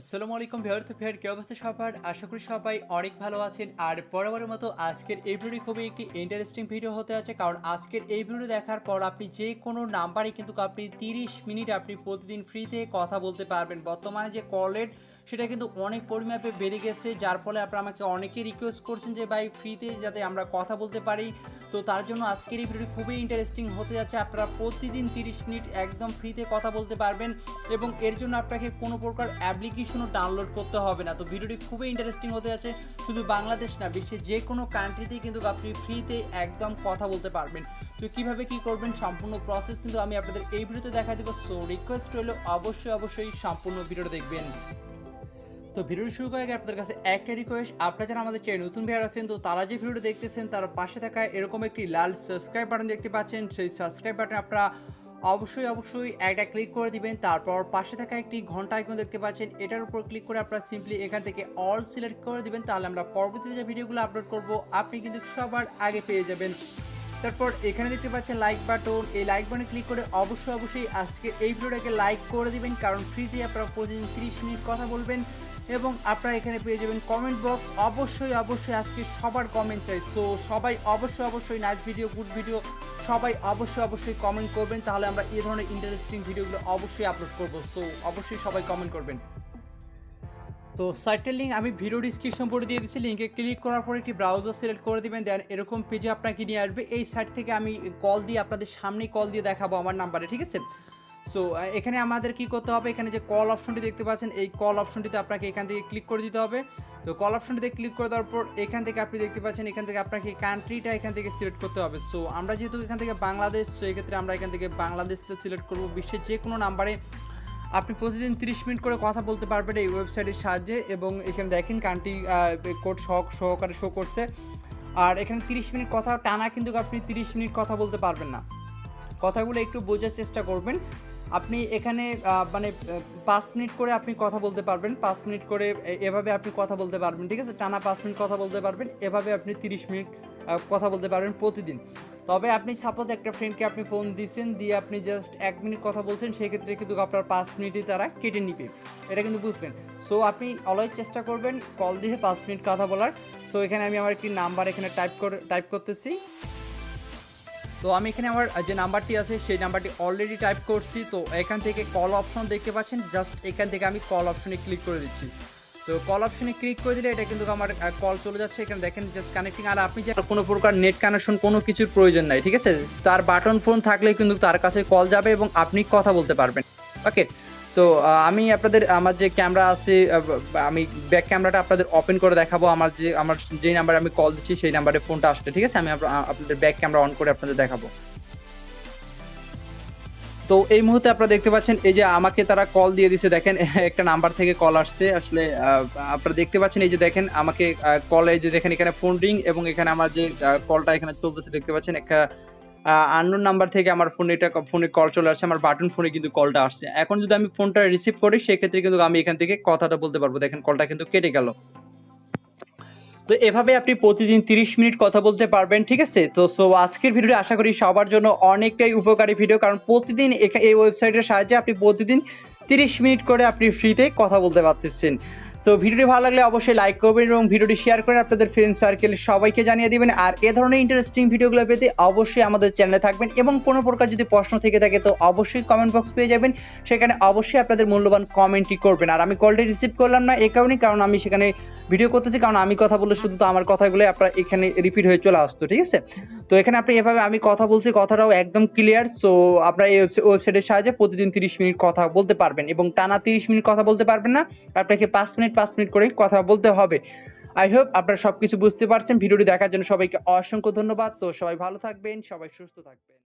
আসসালামু আলাইকুম ভিউয়ার তো ভিউয়ার কি অবস্থা সবার? আশা করি সবাই অনেক ভালো আছেন। আর বরাবরের মতো আজকের এই ভিডিও খুবই একটি ইন্টারেস্টিং ভিডিও হতে আছে কারণ আজকের এই ভিডিও দেখার পর আপনি যে কোনো নাম্বারে কিন্তু আপনি তিরিশ মিনিট আপনি প্রতিদিন ফ্রিতে কথা বলতে পারবেন। বর্তমানে যে কল রেট সেটা কিন্তু অনেক পরিমাপে বেড়ে গেছে, যার ফলে আপনারা আমাকে অনেকেই রিকোয়েস্ট করছেন যে, ভাই ফ্রিতে যাতে আমরা কথা বলতে পারি। তো তার জন্য আজকের এই ভিডিওটি খুবই ইন্টারেস্টিং হতে যাচ্ছে। আপনারা প্রতিদিন তিরিশ মিনিট একদম ফ্রিতে কথা বলতে পারবেন এবং এর জন্য আপনাকে কোনো প্রকার অ্যাপ্লিকেশনও ডাউনলোড করতে হবে না। তো ভিডিওটি খুবই ইন্টারেস্টিং হতে যাচ্ছে। শুধু বাংলাদেশ না বিশ্বের যে কোনো কান্ট্রিতেই কিন্তু আপনি ফ্রিতে একদম কথা বলতে পারবেন। তো কীভাবে কি করবেন, সম্পূর্ণ প্রসেস কিন্তু আমি আপনাদের এই ভিডিওতে দেখা দেবো। সো রিকোয়েস্ট রইল অবশ্যই অবশ্যই সম্পূর্ণ ভিডিওটা দেখবেন। তো ভিডিও শুরু করার আগে আপনাদের কাছে একটা রিকোয়েস্ট আপনারা যারা আমাদের চ্যানেল নতুন ভিডিও আছেন, তো তারা যে ভিডিওটা দেখতেছেন, তার পাশে থাকা এরকম একটি লাল সাবস্ক্রাইব বাটন দেখতে পাচ্ছেন। সেই সাবস্ক্রাইব বাটনে আপনারা অবশ্যই অবশ্যই একটা ক্লিক করে দিবেন। তারপর পাশে থাকা একটি ঘণ্টা আইকন দেখতে পাচ্ছেন। এটার উপর ক্লিক করে আপনারা সিম্পলি এখান থেকে অল সিলেক্ট করে দিবেন। তাহলে আমরা পরবর্তীতে যে ভিডিওগুলো আপলোড করব, আপনি কিন্তু সবার আগে পেয়ে যাবেন। তারপর এখানে দেখতে পাচ্ছেন লাইক বাটন এই লাইক বাটনে ক্লিক করে অবশ্যই অবশ্যই আজকে এই ভিডিওটাকে লাইক করে দিবেন, কারণ ফ্রিতে আপনারা প্রতিদিন তিরিশ মিনিট কথা বলবেন এবং আপনারা এখানে পেয়ে যাবেন কমেন্ট বক্স অবশ্যই অবশ্যই আজকে সবার কমেন্ট চাই। সো সবাই অবশ্যই অবশ্যই নাইস ভিডিও গুড ভিডিও সবাই অবশ্যই অবশ্যই কমেন্ট করবেন। তাহলে আমরা এই ধরনের ইন্টারেস্টিং ভিডিওগুলো অবশ্যই আপলোড করব। সো অবশ্যই সবাই কমেন্ট করবেন। তো সাইটের লিঙ্ক আমি ভিডিও ডিসক্রিপশন পরে দিয়ে দিচ্ছি লিঙ্কে ক্লিক করার পর একটি ব্রাউজার সিলেক্ট করে দিবেন দেন এরকম পেজে আপনাকে নিয়ে আসবে। এই সাইট থেকে আমি কল দিয়ে, আপনাদের সামনেই কল দিয়ে দেখাবো আমার নাম্বারে ঠিক আছে? সো এখানে আমাদের কি করতে হবে? এখানে যে কল অপশনটি দেখতে পাচ্ছেন, এই কল অপশনটিতে আপনাকে এখান থেকে ক্লিক করে দিতে হবে। তো কল অপশনটিতে ক্লিক করে দেওয়ার পর এখান থেকে আপনি দেখতে পাচ্ছেন, এখান থেকে আপনাকে কান্ট্রিটা এখান থেকে সিলেক্ট করতে হবে। সো আমরা যেহেতু এখান থেকে বাংলাদেশ সেই ক্ষেত্রে আমরা এখান থেকে বাংলাদেশটা সিলেক্ট করব, বিশ্বের যে কোনো নাম্বারে আপনি প্রতিদিন 30 মিনিট করে কথা বলতে পারবেন এই ওয়েবসাইটের সাহায্যে এবং এখানে দেখেন কান্ট্রি কোড সহ, সহকারে শো করছে। আর এখানে 30 মিনিট কথা টানা কিন্তু আপনি 30 মিনিট কথা বলতে পারবেন না। কথাগুলো একটু বোঝার চেষ্টা করবেন। আপনি এখানে মানে পাঁচ মিনিট করে আপনি কথা বলতে পারবেন। পাঁচ মিনিট করে এভাবে আপনি কথা বলতে পারবেন, ঠিক আছে? টানা পাঁচ মিনিট কথা বলতে পারবেন, এভাবে আপনি তিরিশ মিনিট কথা বলতে পারবেন প্রতিদিন। তবে আপনি সাপোজ একটা ফ্রেন্ডকে আপনি ফোন দিয়েছেন দিয়ে আপনি জাস্ট এক মিনিট কথা বলছেন, সেক্ষেত্রে কিন্তু আপনার পাঁচ মিনিটই তারা কেটে নিবে। এটা কিন্তু বুঝবেন। সো আপনি অলওয়েজ চেষ্টা করবেন কল দিয়ে পাঁচ মিনিট কথা বলার। সো এখানে আমি আমার একটি নাম্বার এখানে টাইপ করে টাইপ করতেছি। তো আমি এখানে আমার যে নাম্বারটি আছে, সেই নাম্বারটি অলরেডি টাইপ করছি। তো এখান থেকে কল অপশন দেখতে পাচ্ছেন। জাস্ট এখান থেকে আমি কল অপশনে ক্লিক করে দিচ্ছি। তো কল অপশনে ক্লিক করে দিলে এটা কিন্তু আমার কল চলে যাচ্ছে। এখানে দেখেন জাস্ট কানেক্টিং আর আপনি যে কোনো প্রকার নেট কানেকশন কোনো কিছুর প্রয়োজন নাই, ঠিক আছে? তার বাটন ফোন থাকলে কিন্তু তার কাছে কল যাবে এবং আপনি কথা বলতে পারবেন। ওকে তো আমি আপনাদের, আমার যে ক্যামেরা আছে আমি ব্যাক ক্যামেরাটা আপনাদের ওপেন করে দেখাবো। আমার যে আমার যে নাম্বারে আমি কল দিচ্ছি, সেই নাম্বারে ফোনটা আসছে, ঠিক আছে? আমি আপনাদের ব্যাক ক্যামেরা অন করে আপনাদের দেখাবো। তো, এই মুহূর্তে আপনারা দেখতে পাচ্ছেন, এই যে আমাকে তারা কল দিয়ে দিছে, দেখেন, একটা নাম্বার থেকে কল আসছে। আসলে আপনারা দেখতে পাচ্ছেন, এই যে দেখেন, আমাকে কল যে দেখেন, এখানে ফোন রিং এবং এখানে আমার যে কলটা এখানে চলতেছে, দেখতে পাচ্ছেন, একটা আননোন নাম্বার থেকে আমার ফোনে এটা ফোনে কল চলে আসছে আমার বাটন ফোনে কিন্তু কলটা আসছে এখন যদি আমি ফোনটা রিসিভ করি, সেক্ষেত্রে কিন্তু আমি এখান থেকে কথাটা বলতে পারব। দেখেন কলটা কিন্তু কেটে গেল। তো এভাবে আপনি প্রতিদিন 30 মিনিট কথা বলতে পারবেন, ঠিক আছে? তো সো আজকের ভিডিওটি আশা করি সবার জন্য অনেকটাই উপকারী ভিডিও কারণ প্রতিদিন এই ওয়েবসাইটের সাহায্যে আপনি প্রতিদিন 30 মিনিট করে আপনি ফ্রিতে কথা বলতে পারতেছেন। তো ভিডিওটি ভালো লাগলে অবশ্যই লাইক করবেন এবং ভিডিওটি শেয়ার করে আপনাদের ফ্রেন্ড সার্কেল সবাইকে জানিয়ে দিবেন। আর এ ধরনের ইন্টারেস্টিং ভিডিওগুলো পেতে অবশ্যই আমাদের চ্যানেলে থাকবেন এবং কোনো প্রকার যদি প্রশ্ন থেকে থাকে তো অবশ্যই কমেন্ট বক্স পেয়ে যাবেন। সেখানে অবশ্যই আপনাদের মূল্যবান কমেন্টই করবেন। আর আমি কলটি রিসিভ করলাম না এই কারণেই, কারণ আমি সেখানে ভিডিও করতেছি, কারণ আমি কথা বললে শুধু তো আমার কথাগুলো আপনার এখানে রিপিট হয়ে চলে আসতো, ঠিক আছে? তো এখানে আপনি এভাবে আমি কথা বলছি, কথাটাও একদম ক্লিয়ার সো আপনার এই ওয়েবসাইটের সাহায্যে প্রতিদিন 30 মিনিট কথা বলতে পারবেন এবং টানা 30 মিনিট কথা বলতে পারবেন না। আপনাকে পাঁচ মিনিট 5 মিনিট করে কথা বলতে হবে। আই হোপ আপনারা সবকিছু বুঝতে পারছেন। ভিডিওটি দেখার জন্য সবাইকে অসংখ্য ধন্যবাদ। তো সবাই ভালো থাকবেন, সবাই সুস্থ থাকবেন।